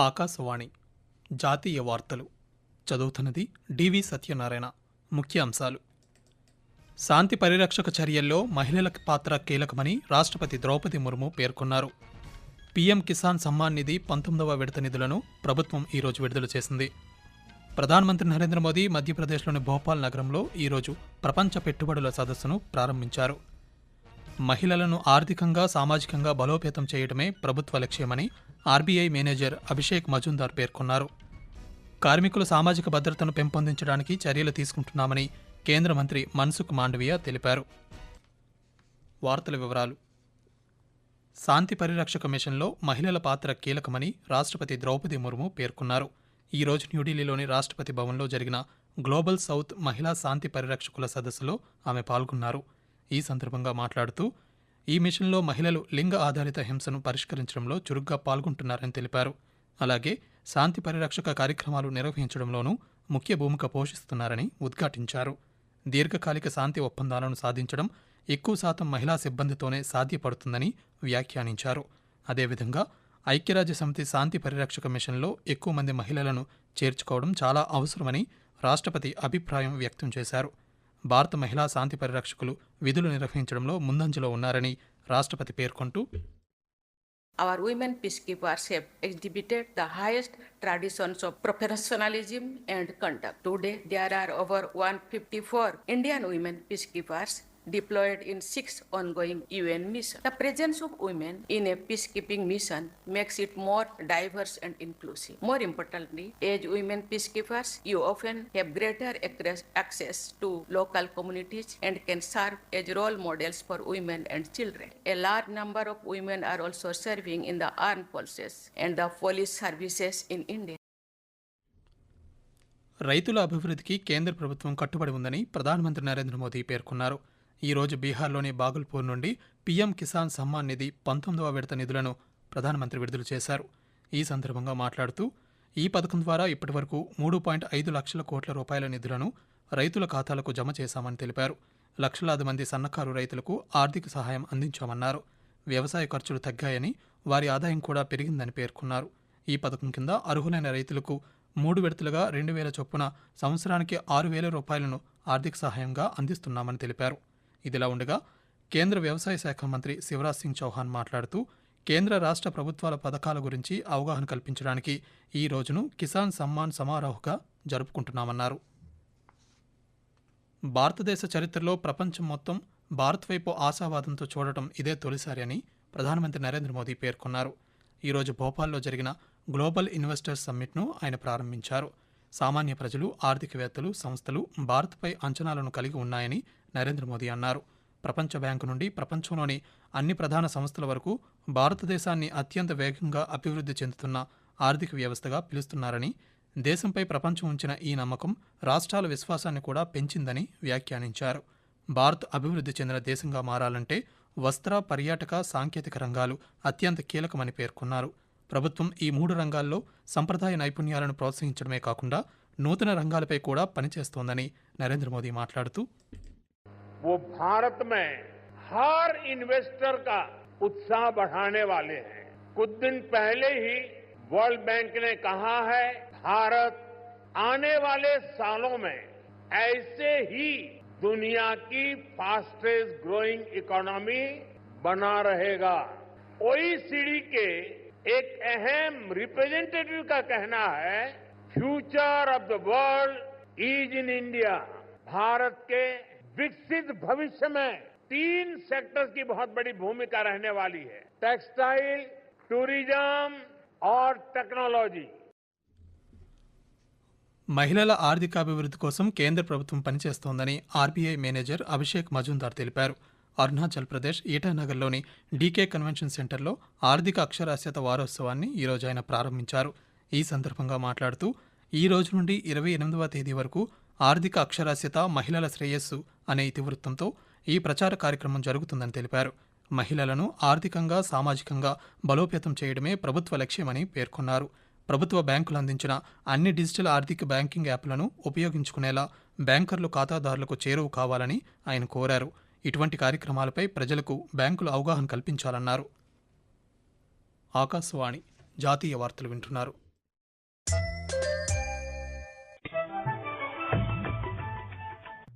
ఆకాశవాణి. జాతీయ వార్తలు. చదువుతున్నది డివి సత్యనారాయణ. ముఖ్య అంశాలు శాంతి పరిరక్షక చర్యల్లో మహిళల పాత్ర కీలకమని రాష్ట్రపతి ద్రౌపది ముర్ము పేర్కొన్నారు. పీఎం కిసాన్ సమ్మాన్ నిధి పంతొమ్మిదవ విడత నిధులను ప్రభుత్వం ఈరోజు విడుదల చేసింది. ప్రధానమంత్రి నరేంద్ర మోదీ మధ్యప్రదేశ్లోని భోపాల్ నగరంలో ఈరోజు ప్రపంచ పెట్టుబడుల సదస్సును ప్రారంభించారు. మహిళలను ఆర్థికంగా సామాజికంగా బలోపేతం చేయడమే ప్రభుత్వ లక్ష్యమని ఆర్బీఐ మేనేజర్ అభిషేక్ మజుందార్ పేర్కొన్నారు. కార్మికుల సామాజిక భద్రతను పెంపొందించడానికి చర్యలు తీసుకుంటున్నామని కేంద్ర మంత్రి మన్సుఖ్ మాండవియా తెలిపారు. వార్తల వివరాలు. శాంతి పరిరక్షక మిషన్లో మహిళల పాత్ర కీలకమని రాష్ట్రపతి ద్రౌపది ముర్ము పేర్కొన్నారు. ఈ రోజు న్యూఢిల్లీలోని రాష్ట్రపతి భవన్లో జరిగిన గ్లోబల్ సౌత్ మహిళా శాంతి పరిరక్షకుల సదస్సులో ఆమె పాల్గొన్నారు. ఈ సందర్భంగా మాట్లాడుతూ ఈ మిషన్లో మహిళలు లింగ ఆధారిత హింసను పరిష్కరించడంలో చురుగ్గా పాల్గొంటున్నారని తెలిపారు. అలాగే శాంతి పరిరక్షక కార్యక్రమాలు నిర్వహించడంలోనూ ముఖ్య భూమిక పోషిస్తున్నారని ఉద్ఘాటించారు. దీర్ఘకాలిక శాంతి ఒప్పందాలను సాధించడం ఎక్కువ శాతం మహిళా సిబ్బందితోనే సాధ్యపడుతుందని వ్యాఖ్యానించారు. అదేవిధంగా ఐక్యరాజ్య సమితి శాంతి పరిరక్షక మిషన్లో ఎక్కువ మంది మహిళలను చేర్చుకోవడం చాలా అవసరమని రాష్ట్రపతి అభిప్రాయం వ్యక్తం చేశారు. భారత మహిళా శాంతి పరిరక్షకులు విధులు నిర్వహించడంలో ముందంజలో ఉన్నారని రాష్ట్రపతి పేర్కొంటూ Our women peacekeepers have exhibited the highest traditions of professionalism and conduct. Today, there are over 154 Indian women peacekeepers deployed in six ongoing UN missions. The presence of women in a peacekeeping mission makes it more diverse and inclusive. More importantly, as women peacekeepers, you often have greater access- to local communities and can serve as role models for women and children. A large number of women are also serving in the armed forces and the police services in India. రైతుల అభివృద్ధికి కేంద్ర ప్రభుత్వం కట్టుబడి ఉందని ప్రధానమంత్రి నరేంద్ర మోదీ పేర్కొన్నారు ఈ రోజు బీహార్లోని బాగుల్పూర్ నుండి పీఎం కిసాన్ సమ్మాన్ నిధి పంతొమ్మిదవ విడత నిధులను ప్రధానమంత్రి విడుదల చేశారు. ఈ సందర్భంగా మాట్లాడుతూ ఈ పథకం ద్వారా ఇప్పటివరకు మూడు పాయింట్ ఐదు లక్షల కోట్ల రూపాయల నిధులను రైతుల ఖాతాలకు జమ చేశామని తెలిపారు. లక్షలాది మంది సన్నకారు రైతులకు ఆర్థిక సహాయం అందించామన్నారు. వ్యవసాయ ఖర్చులు తగ్గాయని వారి ఆదాయం కూడా పెరిగిందని పేర్కొన్నారు. ఈ పథకం కింద అర్హులైన రైతులకు మూడు విడతలుగా రెండు వేల చొప్పున సంవత్సరానికి ఆరు వేల రూపాయలను ఆర్థిక సహాయంగా అందిస్తున్నామని తెలిపారు. ఇదిలా ఉండగా కేంద్ర వ్యవసాయ శాఖ మంత్రి శివరాజ్ సింగ్ చౌహాన్ మాట్లాడుతూ కేంద్ర రాష్ట్ర ప్రభుత్వాల పథకాల గురించి అవగాహన కల్పించడానికి ఈ రోజును కిసాన్ సమ్మాన్ సమారోహగా జరుపుకుంటున్నామన్నారు. భారతదేశ చరిత్రలో ప్రపంచం మొత్తం భారత్ వైపు ఆశావాదంతో చూడటం ఇదే తొలిసారి అని ప్రధానమంత్రి నరేంద్ర మోదీ పేర్కొన్నారు. ఈరోజు భోపాల్లో జరిగిన గ్లోబల్ ఇన్వెస్టర్స్ సమ్మిట్ను ఆయన ప్రారంభించారు. సామాన్య ప్రజలు ఆర్థికవేత్తలు సంస్థలు భారత్పై అంచనాలను కలిగి ఉన్నాయని నరేంద్ర మోదీ అన్నారు. ప్రపంచ బ్యాంకు నుండి ప్రపంచంలోని అన్ని ప్రధాన సంస్థల వరకు భారతదేశాన్ని అత్యంత వేగంగా అభివృద్ధి చెందుతున్న ఆర్థిక వ్యవస్థగా పిలుస్తున్నారని దేశంపై ప్రపంచం ఉంచిన ఈ నమ్మకం రాష్ట్రాల విశ్వాసాన్ని కూడా పెంచిందని వ్యాఖ్యానించారు. భారత్ అభివృద్ధి చెందిన దేశంగా మారాలంటే వస్త్ర పర్యాటక సాంకేతిక రంగాలు అత్యంత కీలకమని పేర్కొన్నారు. ప్రభుత్వం ఈ మూడు రంగాల్లో సంప్రదాయ నైపుణ్యాలను ప్రోత్సహించడమే కాకుండా నూతన రంగాలపై కూడా పనిచేస్తోందని నరేంద్ర మోదీ మాట్లాడుతూ वो भारत में हर इन्वेस्टर का उत्साह बढ़ाने वाले हैं। कुछ दिन पहले ही वर्ल्ड बैंक ने कहा है, भारत आने वाले सालों में ऐसे ही दुनिया की फास्टेस्ट ग्रोइंग इकोनॉमी बना रहेगा। ओईसीडी के एक अहम रिप्रेजेंटेटिव का कहना है future of the world is in India Bharat के विकसित भविष्य में तीन सेक्टर्स की बहुत बड़ी भूमिका रहने वाली है टेक्सटाइल टूरिज्म और टेक्नोलॉजी మహిళల ఆర్థికాభివృద్ధి కోసం కేంద్ర ప్రభుత్వం పనిచేస్తోందని ఆర్బీఐ మేనేజర్ అభిషేక్ మజుందార్ తెలిపారు అరుణాచల్ ప్రదేశ్ ఈటానగర్లోని డీకే కన్వెన్షన్ సెంటర్లో ఆర్థిక అక్షరాస్యత వారోత్సవాన్ని ఈరోజు ఆయన ప్రారంభించారు ఈ సందర్భంగా మాట్లాడుతూ ఈ రోజు నుండి ఇరవై ఎనిమిదవ తేదీ వరకు ఆర్థిక అక్షరాస్యత మహిళల శ్రేయస్సు అనే ఇతివృత్తంతో ఈ ప్రచార కార్యక్రమం జరుగుతుందని తెలిపారు. మహిళలను ఆర్థికంగా సామాజికంగా బలోపేతం చేయడమే ప్రభుత్వ లక్ష్యమని పేర్కొన్నారు. ప్రభుత్వ బ్యాంకులు అందించిన అన్ని డిజిటల్ ఆర్థిక బ్యాంకింగ్ యాప్లను ఉపయోగించుకునేలా బ్యాంకర్లు ఖాతాదారులకు చేరువ కావాలని ఆయన కోరారు. ఇటువంటి కార్యక్రమాలపై ప్రజలకు బ్యాంకులు అవగాహన కల్పించాలన్నారు. ఆకాశవాణి జాతీయ వార్తలు వింటున్నారు.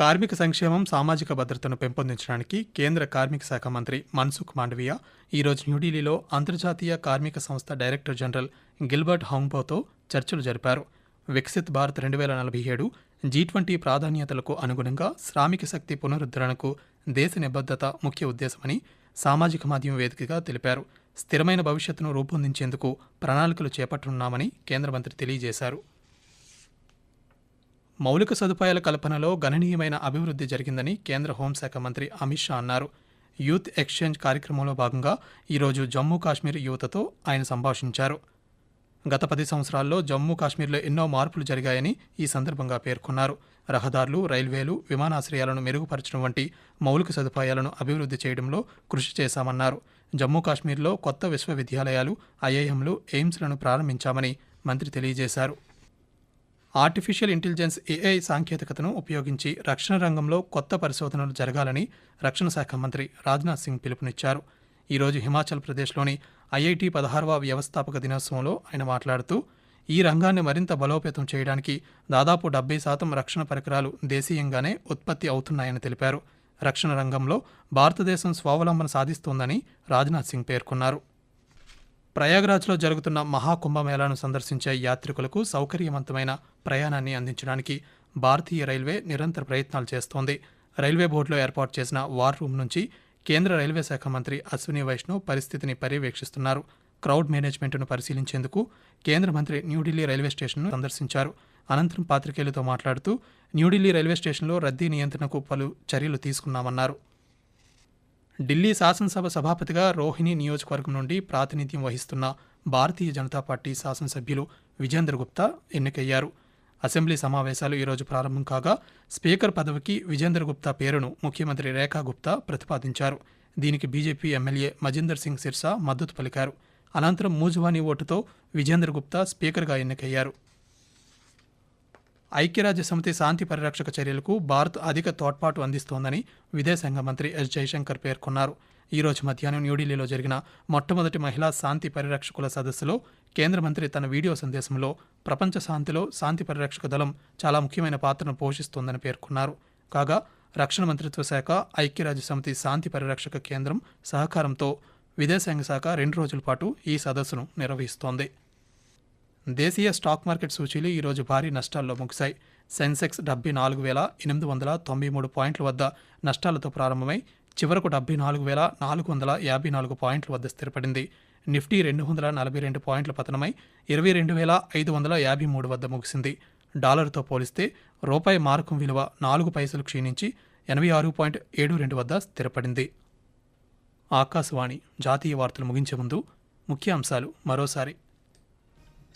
కార్మిక సంక్షేమం సామాజిక భద్రతను పెంపొందించడానికి కేంద్ర కార్మిక శాఖ మంత్రి మన్సుఖ్ మాండవీయ ఈరోజు న్యూఢిల్లీలో అంతర్జాతీయ కార్మిక సంస్థ డైరెక్టర్ జనరల్ గిల్బర్ట్ హౌంగ్బోతో చర్చలు జరిపారు. వికసిత్ భారత్ రెండు వేల నలభై ఏడు జీ ట్వంటీ ప్రాధాన్యతలకు అనుగుణంగా శ్రామిక శక్తి పునరుద్ధరణకు దేశ నిబద్ధత ముఖ్య ఉద్దేశమని సామాజిక మాధ్యమ వేదికగా తెలిపారు. స్థిరమైన భవిష్యత్తును రూపొందించేందుకు ప్రణాళికలు చేపట్టనున్నామని కేంద్ర మంత్రి తెలియజేశారు. మౌలిక సదుపాయాల కల్పనలో గణనీయమైన అభివృద్ధి జరిగిందని కేంద్ర హోంశాఖ మంత్రి అమిత్ షా అన్నారు. యూత్ ఎక్స్చేంజ్ కార్యక్రమంలో భాగంగా ఈరోజు జమ్మూ కాశ్మీర్ యువతతో ఆయన సంభాషించారు. గత పది సంవత్సరాల్లో జమ్మూ కాశ్మీర్లో ఎన్నో మార్పులు జరిగాయని ఈ సందర్భంగా పేర్కొన్నారు. రహదారులు రైల్వేలు విమానాశ్రయాలను మెరుగుపరచడం వంటి మౌలిక సదుపాయాలను అభివృద్ధి చేయడంలో కృషి చేశామన్నారు. జమ్మూ కాశ్మీర్లో కొత్త విశ్వవిద్యాలయాలు ఐఐఎంలు ఎయిమ్స్లను ప్రారంభించామని మంత్రి తెలియజేశారు. ఆర్టిఫిషియల్ ఇంటెలిజెన్స్ ఏఐ సాంకేతికతను ఉపయోగించి రక్షణ రంగంలో కొత్త పరిశోధనలు జరగాలని రక్షణ శాఖ మంత్రి రాజ్నాథ్ సింగ్ పిలుపునిచ్చారు. ఈరోజు హిమాచల్ ప్రదేశ్లోని ఐఐటి పదహారవ వ్యవస్థాపక దినోత్సవంలో ఆయన మాట్లాడుతూ ఈ రంగాన్ని మరింత బలోపేతం చేయడానికి దాదాపు డెబ్బై శాతం రక్షణ పరికరాలు దేశీయంగానే ఉత్పత్తి అవుతున్నాయని తెలిపారు. రక్షణ రంగంలో భారతదేశం స్వావలంబన సాధిస్తోందని రాజ్నాథ్ సింగ్ పేర్కొన్నారు. ప్రయాగ్రాజ్లో జరుగుతున్న మహాకుంభమేళాను సందర్శించే యాత్రికులకు సౌకర్యవంతమైన ప్రయాణాన్ని అందించడానికి భారతీయ రైల్వే నిరంతర ప్రయత్నాలు చేస్తోంది. రైల్వే బోర్డులో ఏర్పాటు చేసిన వార్ రూమ్ నుంచి కేంద్ర రైల్వే శాఖ మంత్రి అశ్విని వైష్ణవ్ పరిస్థితిని పర్యవేక్షిస్తున్నారు. క్రౌడ్ మేనేజ్మెంట్ను పరిశీలించేందుకు కేంద్ర మంత్రి న్యూఢిల్లీ రైల్వే స్టేషన్ను సందర్శించారు. అనంతరం పాత్రికేయులతో మాట్లాడుతూ న్యూఢిల్లీ రైల్వే స్టేషన్లో రద్దీ నియంత్రణకు పలు చర్యలు తీసుకున్నామన్నారు. ఢిల్లీ శాసనసభ సభాపతిగా రోహిణి నియోజకవర్గం నుండి ప్రాతినిధ్యం వహిస్తున్న భారతీయ జనతా పార్టీ శాసనసభ్యులు విజేందర్ గుప్తా ఎన్నికయ్యారు. అసెంబ్లీ సమావేశాలు ఈరోజు ప్రారంభం కాగా స్పీకర్ పదవికి విజేందర్ గుప్తా పేరును ముఖ్యమంత్రి రేఖా గుప్తా ప్రతిపాదించారు. దీనికి బీజేపీ ఎమ్మెల్యే మజీందర్ సింగ్ సిర్సా మద్దతు పలికారు. అనంతరం మూజువానీ ఓటుతో విజేందర్ గుప్తా స్పీకర్గా ఎన్నికయ్యారు. ఐక్యరాజ్య సమితి శాంతి పరిరక్షక చర్యలకు భారత్ అధిక తోడ్పాటు అందిస్తోందని విదేశాంగ మంత్రి ఎస్ జైశంకర్ పేర్కొన్నారు. ఈ రోజు మధ్యాహ్నం న్యూఢిల్లీలో జరిగిన మొట్టమొదటి మహిళా శాంతి పరిరక్షకుల సదస్సులో కేంద్ర మంత్రి తన వీడియో సందేశంలో ప్రపంచ శాంతిలో శాంతి పరిరక్షక దళం చాలా ముఖ్యమైన పాత్రను పోషిస్తోందని పేర్కొన్నారు. కాగా రక్షణ మంత్రిత్వ శాఖ ఐక్యరాజ్య సమితి శాంతి పరిరక్షక కేంద్రం సహకారంతో విదేశాంగ శాఖ రెండు రోజుల పాటు ఈ సదస్సును నిర్వహిస్తోంది. దేశీయ స్టాక్ మార్కెట్ సూచీలు ఈరోజు భారీ నష్టాల్లో ముగిశాయి. సెన్సెక్స్ డెబ్బై నాలుగు వేల ఎనిమిది వందల తొంభై మూడు పాయింట్ల వద్ద నష్టాలతో ప్రారంభమై చివరకు డెబ్బై నాలుగు వేల నాలుగు వందల యాభై నాలుగు పాయింట్ల వద్ద స్థిరపడింది. నిఫ్టీ రెండు వందల నలభై రెండు పాయింట్ల పతనమై ఇరవై రెండు వేల ఐదు వందల యాభై మూడు వద్ద ముగిసింది. డాలర్తో పోలిస్తే రూపాయి మారకం విలువ నాలుగు పైసలు క్షీణించి ఎనభై ఆరు పాయింట్ ఏడు రెండు వద్ద స్థిరపడింది. ఆకాశవాణి జాతీయ వార్తలు ముగించే ముందు ముఖ్య అంశాలు మరోసారి.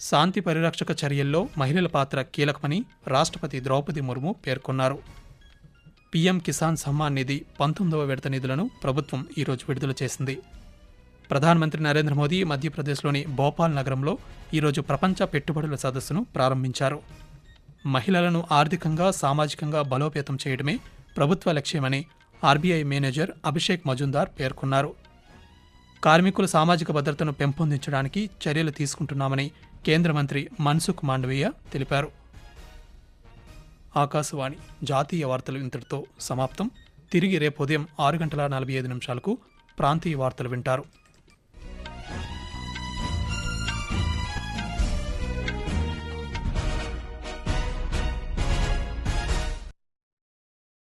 శాంతి పరిరక్షక చర్యల్లో మహిళల పాత్ర కీలకమని రాష్ట్రపతి ద్రౌపది ముర్ము పేర్కొన్నారు. పీఎం కిసాన్ సమ్మాన్ నిధి పంతొమ్మిదవ విడత నిధులను ప్రభుత్వం ఈరోజు విడుదల చేసింది. ప్రధానమంత్రి నరేంద్ర మోదీ మధ్యప్రదేశ్లోని భోపాల్ నగరంలో ఈరోజు ప్రపంచ పెట్టుబడుల సదస్సును ప్రారంభించారు. మహిళలను ఆర్థికంగా సామాజికంగా బలోపేతం చేయడమే ప్రభుత్వ లక్ష్యమని ఆర్బీఐ మేనేజర్ అభిషేక్ మజుందార్ పేర్కొన్నారు. కార్మికుల సామాజిక భద్రతను పెంపొందించడానికి చర్యలు తీసుకుంటున్నామని కేంద్ర మంత్రి మన్సుఖ్ మాండవీయ తెలిపారు. ఆకాశవాణి జాతీయ వార్తలు ఇంతటితో సమాప్తం. తిరిగి రేపు ఉదయం ఆరు గంటల నలభై ఐదు నిమిషాలకు ప్రాంతీయ వార్తలు వింటారు.